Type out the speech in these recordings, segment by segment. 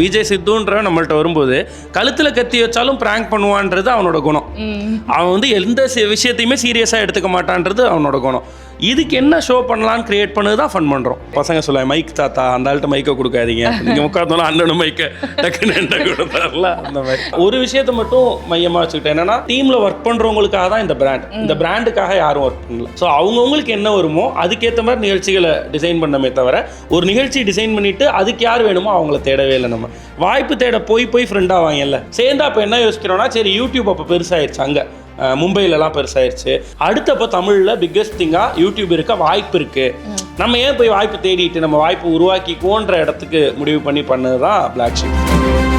விஜய் சித்துன்ற நம்மள்ட்ட வரும்போது கழுத்துல கத்தி வச்சாலும் பிராங்க் பண்ணுவான்றது அவனோட குணம். அவன் வந்து எந்த விஷயத்தையுமே சீரியஸாக எடுத்துக்க மாட்டான்றது அவனோட குணம். இதுக்கு என்ன ஷோ பண்ணலான்னு கிரியேட் பண்ணது தான் ஃபன் பண்ணுறோம் பசங்க சொல்ல மைக் தாத்தா அந்த ஆள்கிட்ட மைக்கை கொடுக்காதீங்க. நீங்கள் உட்காந்தாலும் அண்ணனும் மைக்கை டக்குன்னு கொடுத்தாருல அந்த மாதிரி. ஒரு விஷயத்தை மட்டும் மையமாக வச்சுக்கிட்டேன். என்னன்னா டீமில் ஒர்க் பண்ணுறவங்களுக்காக தான் இந்த பிராண்ட் இந்த பிராண்டுக்காக யாரும் ஒர்க் பண்ணல. ஸோ அவங்கவுங்களுக்கு என்ன வருமோ அதுக்கேற்ற மாதிரி நிகழ்ச்சிகளை டிசைன் பண்ணமே தவிர ஒரு நிகழ்ச்சி டிசைன் பண்ணிட்டு அதுக்கு யார் வேணுமோ அவங்கள தேடவே இல்லை நம்ம. வாய்ப்பு தேட போய் போய் ஃப்ரெண்ட் ஆவாங்கல்ல சேர்ந்து அப்போ என்ன யோசிக்கிறோம்னா சரி யூடியூப் அப்போ பெருசாயிருச்சு அங்கே. மும்பையிலலாம் பெருசாயிருச்சு. அடுத்தப்போ தமிழில் பிக்கஸ்ட் திங்காக யூடியூப் இருக்க வாய்ப்பு இருக்குது நம்ம ஏன் போய் வாய்ப்பு தேடிட்டு நம்ம வாய்ப்பு உருவாக்கிக்குவோன்ற இடத்துக்கு முடிவு பண்ணி பண்ணது தான் பிளாக் ஷிப்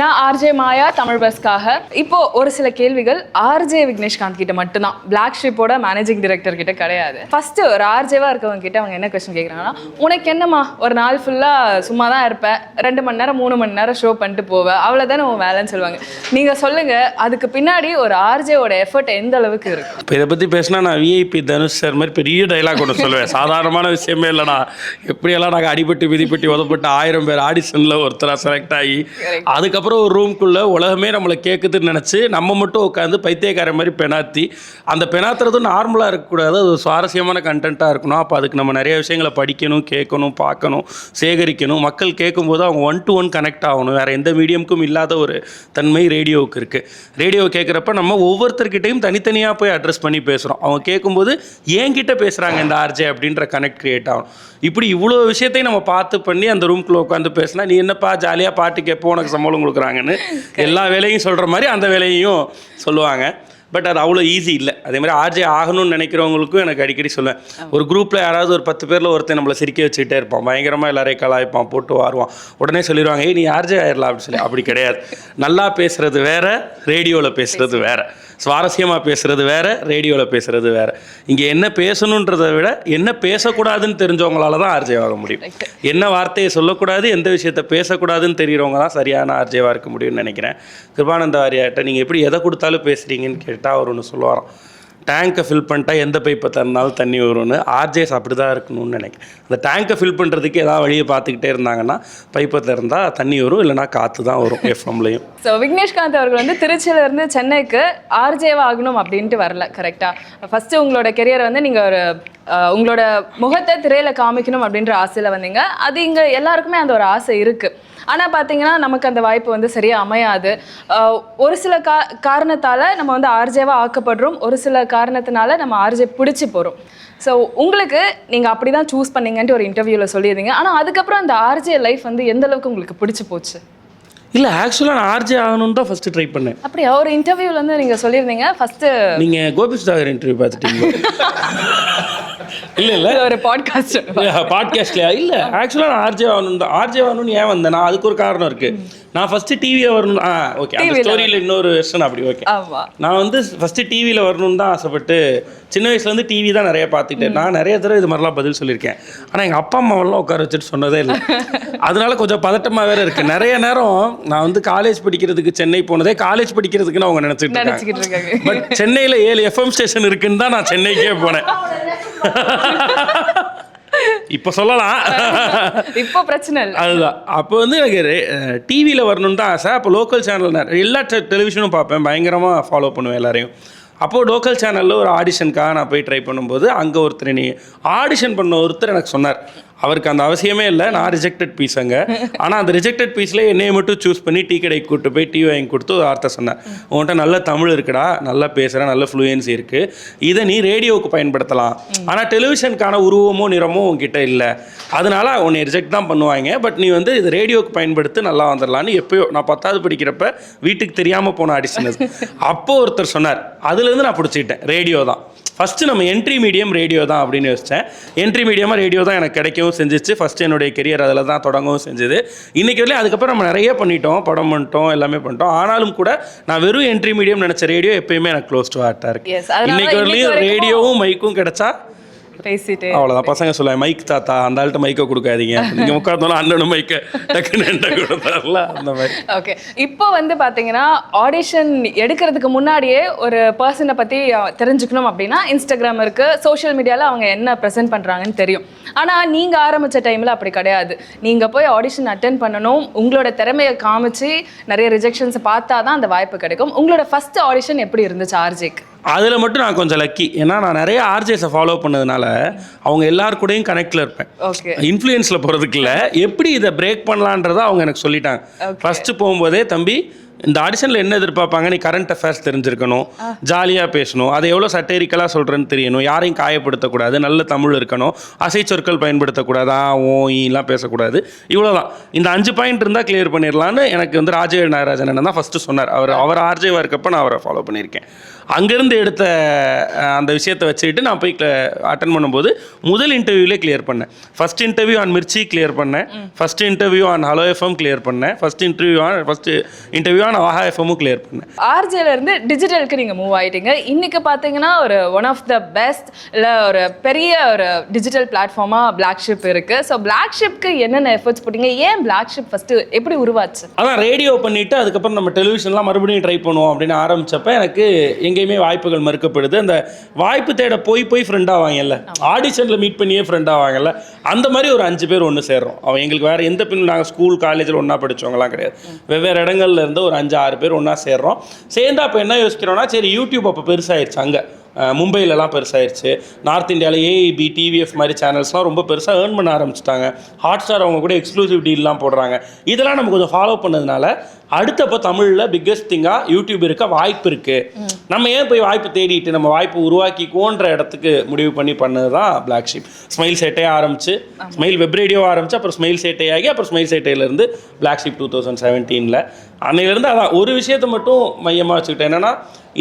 நான் ஆர்ஜே மாயா தமிழ் பஸ்க்காக இப்போ ஒரு சில கேள்விகள் ஆர்ஜே விக்னேஷ்காந்த் கிட்ட மட்டும்தான். பிளாக் ஷிப்போட மேனேஜிங் டைரக்டர் கிட்ட கிடையாது. ஃபர்ஸ்ட் ஒரு ஆர்ஜேவா இருக்கவங்க கிட்ட அவங்க என்ன கொஸ்டின் கேட்குறாங்கன்னா உனக்கு என்னம்மா? ஒரு நாள் ஃபுல்லா சும்மா தான் இருப்ப. ரெண்டு மணி நேரம் மூணு மணி நேரம் ஷோ பண்ணிட்டு போவ. அவ்வளோதானே உன் வேலைன்னு சொல்லுவாங்க. நீங்க சொல்லுங்க அதுக்கு பின்னாடி ஒரு ஆர்ஜேவோட எஃபர்ட் எந்த அளவுக்கு இருக்கு? இப்போ இதை பற்றி பேசினா நான் விஐபி தனுஷ் சார் மாதிரி பெரிய டைலாக் ஒன்று சொல்லுவேன். சாதாரணமான விஷயமே இல்லைண்ணா. எப்படியெல்லாம் நாங்கள் அடிபட்டு விதிப்பட்டு உதப்பட்டு ஆயிரம் பேர் ஆடிஷனில் ஒருத்தராக செலக்ட் ஆகி அதுக்கப்புறம் ஒரு ரூம்குள்ளே உலகமே நம்மளை கேட்குதுன்னு நினச்சி நம்ம மட்டும் உட்காந்து பைத்தியக்கார மாதிரி பெனாத்தி. அந்த பெனாத்துறதும் நார்மலாக இருக்கக்கூடாது. அது ஒரு சுவாரஸ்யமான கண்டென்ட்டாக இருக்கணும். அப்போ அதுக்கு நம்ம நிறைய விஷயங்களை படிக்கணும் கேட்கணும் பார்க்கணும் சேகரிக்கணும். மக்கள் கேட்கும்போது அவங்க ஒன் டு ஒன் கனெக்ட் ஆகணும். வேறு எந்த மீடியமுக்கும் இல்லாத ஒரு தன்மை ரேடியோவுக்கு இருக்குது ரேடியோ கேட்குறப்ப நம்ம ஒவ்வொருத்தர்கிட்டையும் தனித்தனியாக போய் அட்ரஸ் பண்ணி பேசுகிறோம் அவங்க கேட்கும்போது என்கிட்ட பேசுகிறாங்க இந்த ஆர்ஜே அப்படின்ற கனெக்ட் க்ரியேட் ஆகும் இப்படி இவ்வளோ விஷயத்தையும் நம்ம பார்த்து பண்ணி அந்த ரூம்குள்ளே உட்காந்து பேசினா நீ என்னப்பா ஜாலியாக பாட்டு கேட்போம் உனக்கு சம்பளம் கொடுக்குறாங்கன்னு எல்லா வேலையும் சொல்கிற மாதிரி அந்த வேலையையும் சொல்லுவாங்க. பட் அது அவ்வளோ ஈஸி இல்லை. அதே மாதிரி ஆர்ஜே ஆகணும்னு நினைக்கிறவங்களுக்கும் எனக்கு அடிக்கடி சொல்லுவேன். ஒரு குரூப்பில் யாராவது ஒரு பத்து பேரில் ஒருத்தன் நம்மளை சிரிக்க வச்சுக்கிட்டே இருப்பான். பயங்கரமாக எல்லாரையும் கலாய்ப்பான் போட்டு வாருவான். உடனே சொல்லிடுவாங்க ஏய் நீ ஆர்ஜே ஆயிடலாம் அப்படின்னு சொல்லி. அப்படி கிடையாது. நல்லா பேசுறது வேற ரேடியோவில் பேசுறது வேற. சுவாரஸ்யமாக பேசுறது வேற ரேடியோவில் பேசுறது வேற. இங்கே என்ன பேசணுன்றதை விட என்ன பேசக்கூடாதுன்னு தெரிஞ்சவங்களால தான் ஆர்ஜே ஆக முடியும். என்ன வார்த்தையை சொல்லக்கூடாது எந்த விஷயத்த பேசக்கூடாதுன்னு தெரிகிறவங்க தான் சரியான ஆர்ஜேவாக இருக்க முடியும்னு நினைக்கிறேன். கிருபானந்த வாரியாட்ட நீங்கள் எப்படி எதை கொடுத்தாலும் பேசுகிறீங்கன்னு கேட்டால் அவர் ஒன்று சொல்லுவாராம். டேங்கை ஃபில் பண்ணிட்டா எந்த பைப்பை திறந்தாலும் தண்ணி வரும்னு. ஆர்ஜேஸ் அப்படி தான் இருக்கணும்னு நினைக்கிறேன். அந்த டேங்கை ஃபில் பண்ணுறதுக்கு ஏதாவது வழியை பார்த்துக்கிட்டே இருந்தாங்கன்னா பைப்பை திறந்தால் தண்ணி வரும் இல்லைனா காற்று தான் வரும் எஃப்எம்லையும் ஸோ விக்னேஷ்காந்த் அவர்கள் வந்து திருச்சியிலேருந்து சென்னைக்கு ஆர்ஜேவா ஆகணும் அப்படின்ட்டு வரல கரெக்டாக ஃபஸ்ட்டு உங்களோட கெரியர் வந்து நீங்கள் ஒரு உங்களோட முகத்தை திரையில காமிக்கணும் அப்படின்ற ஆசையில வந்தீங்க. அது இங்க எல்லாருக்குமே அந்த ஒரு ஆசை இருக்கு. ஆனால் பார்த்தீங்கன்னா நமக்கு அந்த வாய்ப்பு வந்து சரியாக அமையாது. ஒரு சில கா காரணத்தால் நம்ம வந்து ஆர்ஜேவாக ஆக்கப்படுறோம். ஒரு சில காரணத்தினால நம்ம ஆர்ஜே பிடிச்சி போகிறோம் ஸோ உங்களுக்கு நீங்கள் அப்படி தான் சூஸ் பண்ணீங்கன்ட்டு ஒரு இன்டர்வியூவில் சொல்லியிருந்தீங்க. ஆனால் அதுக்கப்புறம் அந்த ஆர்ஜே லைஃப் வந்து எந்த அளவுக்கு உங்களுக்கு பிடிச்சி போச்சு? இல்லை ஆக்சுவலாக நான் ஆர்ஜே ஆகணும்னு தான் ஃபஸ்ட்டு ட்ரை பண்ணேன். அப்படியா? ஒரு இன்டர்வியூல வந்து நீங்க சொல்லியிருந்தீங்க ஃபர்ஸ்ட் நீங்கள் கோபி சுதாகர் இன்டர்வியூ பார்த்துட்டீங்க இல்லை. இல்லை ஒரு பாட்காஸ்ட் பாட்காஸ்ட்லையா இல்லை ஆக்சுவலாக நான் ஆர்ஜே ஆகணும் தான் ஆர்ஜே ஆகணும்னு ஏன் வந்தேன் நான் அதுக்கு ஒரு காரணம் இருக்குது நான் ஃபஸ்ட்டு டிவியை வரணும். ஆ ஓகே அந்த ஸ்டோரியில் இன்னொரு வெர்ஷன் அப்படி ஓகே நான் வந்து ஃபஸ்ட்டு டிவியில் வரணும்னு தான் ஆசைப்பட்டு சின்ன வயசுலேருந்து டிவி தான் நிறைய பார்த்துக்கிட்டேன். நான் நிறைய தடவை இது மாதிரிலாம் பதில் சொல்லியிருக்கேன். ஆனால் எங்கள் அப்பா அம்மாவெல்லாம் உட்கார வச்சுட்டு சொன்னதே இல்லை. அதனால கொஞ்சம் பதட்டமாக வேற இருக்குது நிறைய நேரம் நான் வந்து காலேஜ் படிக்கிறதுக்கு சென்னை போனதே காலேஜ் படிக்கிறதுக்குன்னு அவங்க நினச்சிட்டு நினைச்சுக்கிட்டு இருக்காங்க. பட் சென்னையில் ஏழு எஃப்எம் ஸ்டேஷன் இருக்குன்னு தான் நான் சென்னைக்கே போனேன். இப்போ சொல்லலாம். இப்போ பிரச்சனை இல்லை. அதுதான். அப்போ வந்து எனக்கு டிவியில் வரணும்னு தான் ஆசை. அப்போ லோக்கல் சேனல் எல்லா டெலிவிஷனும் பார்ப்பேன். பயங்கரமாக ஃபாலோ பண்ணுவேன் எல்லாரையும். அப்போது லோக்கல் சேனலில் ஒரு ஆடிஷனுக்காக நான் போய் ட்ரை பண்ணும்போது அங்கே ஒருத்தர் நீ ஆடிஷன் பண்ண ஒருத்தர் எனக்கு சொன்னார். அவருக்கு அந்த அவசியமே இல்லை. நான் ரிஜெக்டட் பீஸ் அங்கே. ஆனால் அந்த ரிஜெக்டட் பீஸில் என்னையை மட்டும் சூஸ் பண்ணி டீ கடைக்கு கூப்பிட்டு போய் டீ வாங்கி கொடுத்து ஒரு வார்த்தை சொன்னேன். உன்கிட்ட நல்ல தமிழ் இருக்குடா நல்லா பேசுகிற நல்ல ஃப்ளூயன்சி இருக்குது இதை நீ ரேடியோவுக்கு பயன்படுத்தலாம். ஆனால் டெலிவிஷனுக்கான உருவமோ நிறமோ உங்ககிட்ட இல்லை. அதனால உன்னை ரிஜெக்ட் தான் பண்ணுவாங்க. பட் நீ வந்து இது ரேடியோவுக்கு பயன்படுத்தி நல்லா வந்துடலான்னு எப்பயோ நான் பத்தாவது படிக்கிறப்ப வீட்டுக்கு தெரியாமல் போன ஆடிஷன் அப்போது ஒருத்தர் சொன்னார். அதுலேருந்து நான் பிடிச்சிக்கிட்டேன். ரேடியோ தான். ஃபஸ்ட்டு நம்ம என்ட்ரி மீடியம் ரேடியோ தான் அப்படின்னு யோசித்தேன் என்ட்ரி மீடியமாக ரேடியோ தான் எனக்கு கிடைக்கவும் செஞ்சிச்சு. ஃபஸ்ட்டு என்னுடைய கெரியர் அதில் தான் தொடங்கவும் செஞ்சது. இன்றைக்கி வரலையும் அதுக்கப்புறம் நம்ம நிறைய பண்ணிட்டோம். படம் பண்ணிட்டோம். எல்லாமே பண்ணிட்டோம். ஆனாலும் கூட நான் வெறும் என்ட்ரி மீடியம் நினச்ச ரேடியோ எப்பயுமே எனக்கு க்ளோஸ் டு ஹார்ட்டாக இருக்கு. Yes, அதனால இன்னைக்கு இன்னைக்கு வரலையும் ரேடியோவும் மைக்கும் கிடைச்சா பேசிட்டு அவ்வளோதான் பசங்க சொல்லுவாங்க மைக் தாத்தா அந்த ஆள்கிட்ட மைக்கை கொடுக்காதீங்க. நீங்கள் உட்காந்தோன்னா அண்ணனும் மைக்கை டக்குன்னு கொடுத்தாருல. அந்த மாதிரி. ஓகே இப்போ வந்து பாத்தீங்கன்னா ஆடிஷன் எடுக்கிறதுக்கு முன்னாடியே ஒரு பர்சனை பத்தி அஹ், தெரிஞ்சுக்கணும் அப்படின்னா இன்ஸ்டாகிராம் இருக்கு. சோஷியல் மீடியால அவங்க என்ன ப்ரெசென்ட் பண்றாங்கன்னு தெரியும். ஆனா நீங்க ஆரம்பிச்ச டைம்ல அப்படி கிடையாது. நீங்க போய் ஆடிஷன் அட்டன் பண்ணணும். உங்களோட திறமையை காமிச்சு நிறைய ரிஜெக்ஷன்ஸ் பார்த்தா தான் அந்த வாய்ப்பு கிடைக்கும். உங்களோட ஃபர்ஸ்ட் ஆடிஷன் எப்படி இருந்துச்சு ஆர்ஜேக்கு? அதில் மட்டும் நான் கொஞ்சம் லக்கி ஏன்னா நான் நிறைய ஆர்ஜேஸை ஃபாலோ பண்ணதுனால அவங்க எல்லார் கூடயும் கனெக்டில் இருப்பேன். இன்ஃப்ளூயன்ஸில் போகிறதுக்கு இல்லை. எப்படி இதை பிரேக் பண்ணலான்றதை அவங்க எனக்கு சொல்லிட்டாங்க. ஃபஸ்ட்டு போகும்போதே தம்பி இந்த ஆடிஷனில் என்ன எதிர்பார்ப்பாங்க? நீ கரண்ட் அஃபேர்ஸ் தெரிஞ்சிருக்கணும். ஜாலியாக பேசணும். அதை எவ்வளோ சட்டேரிக்கலாக சொல்கிறேன்னு தெரியணும். யாரையும் காயப்படுத்தக்கூடாது. நல்ல தமிழ் இருக்கணும். அசை சொற்கள் பயன்படுத்தக்கூடாது. ஆ ஓ ஈலாம் பேசக்கூடாது. இவ்வளோதான் இந்த அஞ்சு பாயிண்ட் இருந்தால் கிளியர் பண்ணிடலான்னு எனக்கு வந்து ராஜேவ் நாகராஜன் அண்ணன் தான் ஃபஸ்ட்டு சொன்னார். அவர் அவர் ஆர்ஜேவாக இருக்கப்போ நான் அவரை ஃபாலோ பண்ணியிருக்கேன். அங்கேருந்து எடுத்த அந்த விஷயத்தை வச்சுக்கிட்டு நான் போய் அட்டன் பண்ணும்போது முதல் இன்டர்வியூலே கிளியர் பண்ணேன். First interview on Mirchi clear பண்ணேன். First interview on hello FM clear பண்ணேன். First interview on first interview on Aahaa எஃப்எம்மும் clear பண்ணேன். ஆர்ஜேல இருந்து டிஜிட்டலுக்கு நீங்க மூவ் ஆயிட்டீங்க. இன்னைக்கு பாத்தீங்கன்னா ஒரு ஒன் ஆஃப் த பெஸ்ட் இல்ல ஒரு பெரிய ஒரு டிஜிட்டல் பிளாட்ஃபார்மா பிளாக் ஷிப் இருக்கு. ஸோ பிளாக் ஷிப்க்கு என்னென்ன எஃபர்ட்ஸ் போட்டீங்க? ஏன் பிளாக் ஷிப் ஃபர்ஸ்ட் எப்படி உருவாச்சு? அதான் ரேடியோ பண்ணிவிட்டு அதுக்கப்புறம் நம்ம டெலிவிஷன்லாம் மறுபடியும் ட்ரை பண்ணுவோம் அப்படின்னு ஆரம்பிச்சப்ப எனக்கு எங்கேயுமே வாய்ப்புகள் மறுக்கப்படுது. அந்த வாய்ப்பு தேட போய் போய் ஃப்ரெண்ட் ஆவாங்கல்ல ஆடிஷனில் மீட் பண்ணியே ஃப்ரெண்ட் ஆவாங்கல்ல அந்த மாதிரி ஒரு அஞ்சு பேர் ஒன்று சேர்றோம். அவன் எங்களுக்கு வேறு எந்த பின் நாங்கள் ஸ்கூல் காலேஜில் ஒன்றா படிச்சவங்கலாம் கிடையாது. வெவ்வேறு இடங்கள்ல இருந்து ஒரு அஞ்சு ஆறு பேர் ஒன்றா சேர்றோம். சேர்ந்து அப்போ என்ன யோசிக்கிறோம்னா சரி யூடியூப் அப்போ பெருசாயிருச்சு அங்கே. மும்பையிலலாம் பெருசாயிருச்சு. நார்த் இந்தியாவில் ஏஐபி டிவிஎஃப் மாதிரி சேனல்ஸ்லாம் ரொம்ப பெருசாக ஏர்ன் பண்ண ஆரம்பிச்சிட்டாங்க. ஹாட் ஸ்டார் அவங்க கூட எக்ஸ்க்ளூசிவ் டீல்லாம் போடுறாங்க. இதெல்லாம் நம்ம கொஞ்சம் ஃபாலோ பண்ணதுனால அடுத்தப்போ தமிழில் பிக்கஸ்ட் திங்காக யூடியூப் இருக்க வாய்ப்பு இருக்குது நம்ம ஏன் போய் வாய்ப்பு தேடிட்டு நம்ம வாய்ப்பு உருவாக்கிக்குவோன்ற இடத்துக்கு முடிவு பண்ணி பண்ணது தான் பிளாக் ஷீப் ஸ்மைல் சேட்டே ஆரம்பிச்சு ஸ்மைல் வெப் ரேடியோ ஆரம்பிச்சு அப்புறம் ஸ்மைல் சேட்டை ஆகி அப்புறம் ஸ்மைல் சேட்டையிலேருந்து பிளாக் ஷீப் டூ தௌசண்ட் செவன்டீனில் அன்னையிலேருந்து அதான் ஒரு விஷயத்தை மட்டும் மையமாக வச்சுக்கிட்டேன். என்னென்னா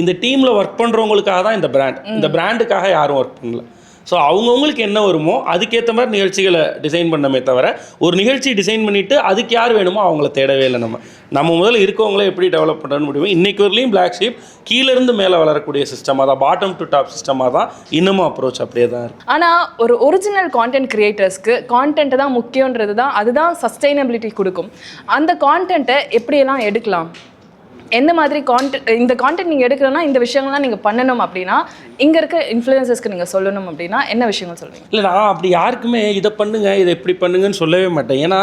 இந்த டீமில் ஒர்க் பண்ணுறவங்களுக்காக தான் இந்த பிராண்ட் இந்த பிராண்டுக்காக யாரும் ஒர்க் பண்ணல. ஸோ அவங்கவுங்களுக்கு என்ன வருமோ அதுக்கேற்ற மாதிரி நிகழ்ச்சிகளை டிசைன் பண்ணமே தவிர ஒரு நிகழ்ச்சி டிசைன் பண்ணிவிட்டு அதுக்கு யார் வேணுமோ அவங்கள தேடவே இல்லை நம்ம. நம்ம முதல்ல இருக்கவங்கள எப்படி டெவலப் பண்ணுறன்னு முடியும் இன்றைக்கு வரலையும் பிளாக் ஷீப் கீழேருந்து மேலே வளரக்கூடிய சிஸ்டமாக தான் பாட்டம் டு டாப் சிஸ்டமாக தான் இன்னமும் அப்ரோச் அப்படியே தான் இருக்குது ஆனால் ஒரு ஒரிஜினல் கான்டென்ட் கிரியேட்டர்ஸ்க்கு கான்டென்ட் தான் முக்கியன்றது தான் அதுதான் சஸ்டைனபிலிட்டி கொடுக்கும். அந்த கான்டென்ட்டை எப்படியெல்லாம் எடுக்கலாம்? எந்த மாதிரி கான்டென்ட் இந்த கான்டென்ட் நீங்கள் எடுக்கிறோன்னா இந்த விஷயங்கள்லாம் நீங்கள் பண்ணணும் அப்படின்னா இங்கே இருக்க இன்ஃப்ளூயன்சஸ்க்கு நீங்கள் சொல்லணும் அப்படின்னா என்ன விஷயங்கள் சொல்லுவீங்க? இல்லை நான் அப்படி யாருக்குமே இதை பண்ணுங்க இதை இப்படி பண்ணுங்கன்னு சொல்லவே மாட்டேன். ஏன்னா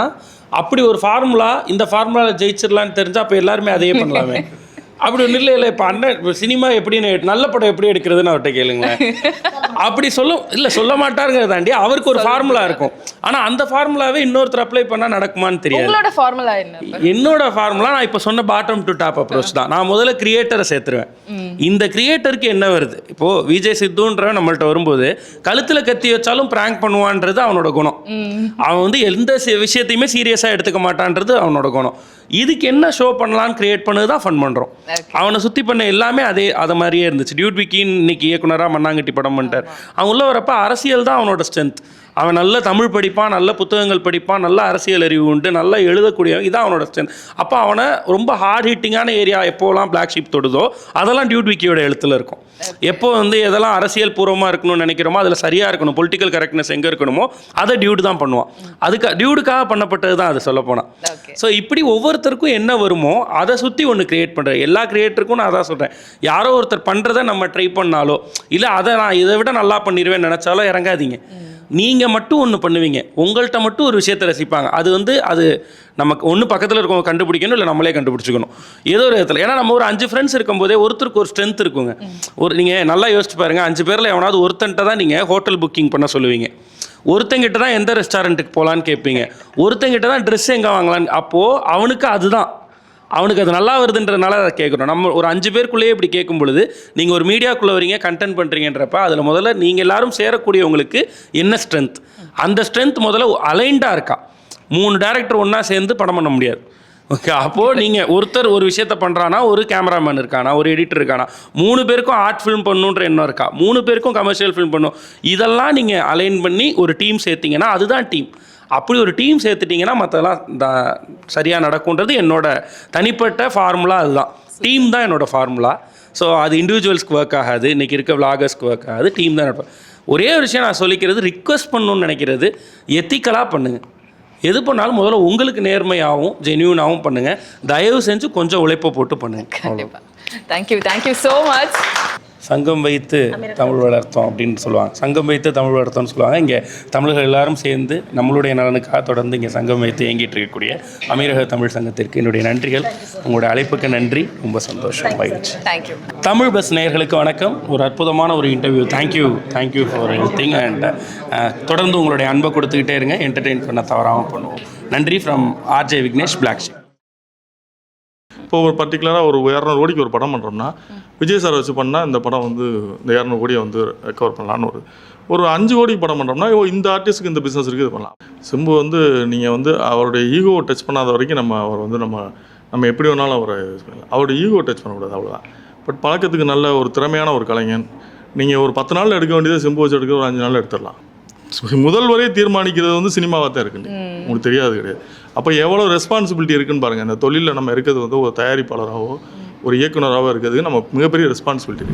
அப்படி ஒரு ஃபார்முலா இந்த ஃபார்முலாவில் ஜெயிச்சிடலான்னு தெரிஞ்சா அப்போ எல்லாருமே அதையே பண்ணலாமே. அப்படி ஒன்றும் இல்லை இல்லை இப்போ அண்ணன் சினிமா எப்படின்னு நல்ல படம் எப்படி எடுக்கிறதுன்னு அவர்கிட்ட கேளுங்களேன். அப்படி சொல்ல இல்லை சொல்ல மாட்டாருங்கிறத தாண்டி அவருக்கு ஒரு ஃபார்முலா இருக்கும். ஆனால் அந்த ஃபார்முலாவே இன்னொருத்தர் அப்ளை பண்ணால் நடக்குமான்னு தெரியாது. உங்களோட ஃபார்முலா என்ன? என்னோட ஃபார்முலா நான் இப்போ சொன்ன பாட்டம் டு டாப் அப்ரோச் தான். நான் முதல்ல கிரியேட்டரை சேர்த்துருவேன். இந்த கிரியேட்டருக்கு என்ன வருது? இப்போ விஜய் சித்துன்றவன் நம்மள்ட்ட வரும்போது கழுத்துல கத்தி வச்சாலும் பிராங்க் பண்ணுவான்றது அவனோட குணம். அவன் வந்து எந்த விஷயத்தையுமே சீரியஸாக எடுத்துக்க மாட்டான்றது அவனோட குணம். இதுக்கு என்ன ஷோ பண்ணலான்னு கிரியேட் பண்ணது தான் ஃபன் பண்ணுறோம் அவனை சுற்றி பண்ண எல்லாமே அதே அதை மாதிரியே இருந்துச்சு. டியூட் விக்கின் இன்னைக்கு இயக்குனராக மண்ணாங்கட்டி படம் பண்ணிட்டார். அவன் உள்ள வரப்ப அரசியல் தான் அவனோட ஸ்ட்ரென்த் அவன் நல்ல தமிழ் படிப்பான் நல்ல புத்தகங்கள் படிப்பான் நல்ல அரசியல் அறிவு உண்டு நல்லா எழுதக்கூடியவன் இதான் அவனோட ஸ்ட்ரென்த் அப்போ அவனை ரொம்ப ஹார்ட் ஹிட்டிங்கான ஏரியா எப்போலாம் பிளாக் ஷீப் தொடுதோ அதெல்லாம் டியூட் விக்கியோட எழுத்துல இருக்கும். எப்போ வந்து எதெல்லாம் அரசியல் பூர்வமாக இருக்கணும்னு நினைக்கிறோமோ அதில் சரியாக இருக்கணும் பொலிட்டிக்கல் கரெக்ட்னஸ் எங்கே இருக்கணுமோ அதை டியூட் தான் பண்ணுவான். அதுக்கு டியூடுக்காக பண்ணப்பட்டது தான் அது சொல்ல போனால் ஓகே ஸோ இப்படி ஒவ்வொருத்தருக்கும் என்ன வருமோ அதை சுற்றி ஒன்று கிரியேட் பண்ணுறேன் எல்லா கிரியேட்டருக்கும் நான் அதான் சொல்கிறேன் யாரோ ஒருத்தர் பண்ணுறதை நம்ம ட்ரை பண்ணாலோ இல்லை அதை நான் இதை விட நல்லா பண்ணிடுவேன் நினச்சாலோ இறங்காதீங்க. நீங்கள் மட்டும் ஒன்று பண்ணுவீங்க. உங்கள்கிட்ட மட்டும் ஒரு விஷயத்தை ரசிப்பாங்க. அது வந்து அது நமக்கு ஒன்று பக்கத்தில் இருக்கவங்க கண்டுபிடிக்கணும் இல்லை நம்மளே கண்டுபிடிச்சிக்கணும். ஏதோ ஒரு விதத்தில். ஏன்னா நம்ம ஒரு அஞ்சு ஃப்ரெண்ட்ஸ் இருக்கும்போதே ஒருத்தருக்கு ஒரு ஸ்ட்ரென்த் இருக்குங்க. ஒரு நீங்கள் நல்லா யோசிச்சு பாருங்கள் அஞ்சு பேரில் எவனாவது ஒருத்தன்ட்ட தான் நீங்கள் ஹோட்டல் புக்கிங் பண்ண சொல்லுவீங்க. ஒருத்தங்கிட்ட தான் எந்த ரெஸ்டாரண்ட்டுக்கு போகலான்னு கேட்பீங்க. ஒருத்தங்கிட்ட தான் ட்ரெஸ் எங்கே வாங்கலான்னு அப்போது அவனுக்கு அதுதான். அவனுக்கு அது நல்லா வருதுன்றதுனால அதை கேட்குறோம் நம்ம ஒரு அஞ்சு பேருக்குள்ளேயே இப்படி கேட்கும் பொழுது நீங்கள் ஒரு மீடியாக்குள்ளே வரீங்க கண்டென்ட் பண்ணுறீங்கன்றப்ப அதில் முதல்ல நீங்கள் எல்லாரும் சேரக்கூடியவங்களுக்கு என்ன ஸ்ட்ரென்த் அந்த ஸ்ட்ரென்த் முதல்ல அலைண்டாக இருக்கா? மூணு டேரக்டர் ஒன்றா சேர்ந்து படம் பண்ண முடியாது. ஓகே அப்போது நீங்கள் ஒருத்தர் ஒரு விஷயத்த பண்ணுறானா ஒரு கேமராமேன் இருக்கானா ஒரு எடிட்டர் இருக்கானா மூணு பேருக்கும் ஆர்ட் ஃபிலிம் பண்ணணுன்ற எண்ணம் இருக்கா? மூணு பேருக்கும் கமர்ஷியல் ஃபிலிம் பண்ணணும் இதெல்லாம் நீங்கள் அலைன் பண்ணி ஒரு டீம் சேர்த்திங்கன்னா அதுதான் டீம் அப்படி ஒரு டீம் சேர்த்துட்டிங்கன்னா மற்றதெல்லாம் சரியாக நடக்கும்ன்றது என்னோட தனிப்பட்ட ஃபார்முலா அதுதான். டீம் தான் என்னோட ஃபார்முலா ஸோ அது இண்டிவிஜுவல்ஸ்க்கு ஒர்க் ஆகாது. இன்றைக்கி இருக்க விளாகர்ஸ்க்கு ஒர்க் ஆகாது. டீம் தான் நடப்பேன் ஒரே ஒரு விஷயம் நான் சொல்லிக்கிறது ரிக்வெஸ்ட் பண்ணணும்னு நினைக்கிறது எத்திக்கலாக பண்ணுங்கள் எது பண்ணாலும் முதல்ல உங்களுக்கு நேர்மையாகவும் ஜென்யூனாகவும் பண்ணுங்கள் தயவு செஞ்சு கொஞ்சம் உழைப்பை போட்டு பண்ணுங்கள் கண்டிப்பாக தேங்க்யூ தேங்க்யூ ஸோ மச் சங்கம் வைத்து தமிழ் வளர்த்தோம் அப்படின்னு சொல்லுவாங்க. சங்கம் வைத்து தமிழ் வளர்த்தோம்னு சொல்லுவாங்க. இங்கே தமிழர்கள் எல்லாரும் சேர்ந்து நம்மளுடைய நலனுக்காக தொடர்ந்து இங்கே சங்கம் வைத்து இயங்கிட்டு இருக்கக்கூடிய அமீரக தமிழ் சங்கத்திற்கு என்னுடைய நன்றிகள். உங்களுடைய அழைப்புக்கு நன்றி. ரொம்ப சந்தோஷம். மகிழ்ச்சி. தமிழ் பஸ் நேயர்களுக்கு வணக்கம். ஒரு அற்புதமான ஒரு interview thank you thank you for everything and தொடர்ந்து உங்களுடைய அன்பை கொடுத்துக்கிட்டே இருங்க. என்டர்டெயின் பண்ண தவறாமல் பண்ணுவோம். நன்றி from RJ Vignesh Black Sheep இப்போ ஒரு பர்டிகுலராக ஒரு இரநூறு கோடிக்கு ஒரு படம் பண்ணுறோம்னா விஜய் சார் வச்சு பண்ணால் இந்த படம் வந்து இந்த இரநூறு கோடியை வந்து ரெக்கவர் பண்ணலான்னு ஒரு ஒரு அஞ்சு கோடிக்கு படம் பண்ணுறோம்னா இந்த ஆர்டிஸ்ட்டுக்கு இந்த பிஸ்னஸ் இருக்குது இது பண்ணலாம். சிம்பு வந்து நீங்கள் வந்து அவருடைய ஈகோ டச் பண்ணாத வரைக்கும் நம்ம அவர் வந்து நம்ம நம்ம எப்படி வேணாலும் அவரை பண்ணலாம். அவருடைய ஈகோ டச் பண்ணக்கூடாது அவ்வளோதான் பட் பழக்கத்துக்கு நல்ல ஒரு திறமையான ஒரு கலைஞன். நீங்கள் ஒரு பத்து நாளில் எடுக்க வேண்டியதை சிம்பு வச்சு எடுக்க ஒரு அஞ்சு நாளில் எடுத்துடலாம். முதல் வரை தீர்மானிக்கிறது வந்து சினிமாவாக தான் இருக்குண்டு உங்களுக்கு தெரியாது கிடையாது. அப்போ எவ்வளோ ரெஸ்பான்சிபிலிட்டி இருக்குன்னு பாருங்கள் இந்த தொழிலில் நம்ம இருக்கிறது வந்து ஒரு தயாரிப்பாளராகவோ ஒரு இயக்குனராகவும் இருக்கிறது நம்ம மிகப்பெரிய ரெஸ்பான்சிபிலிட்டி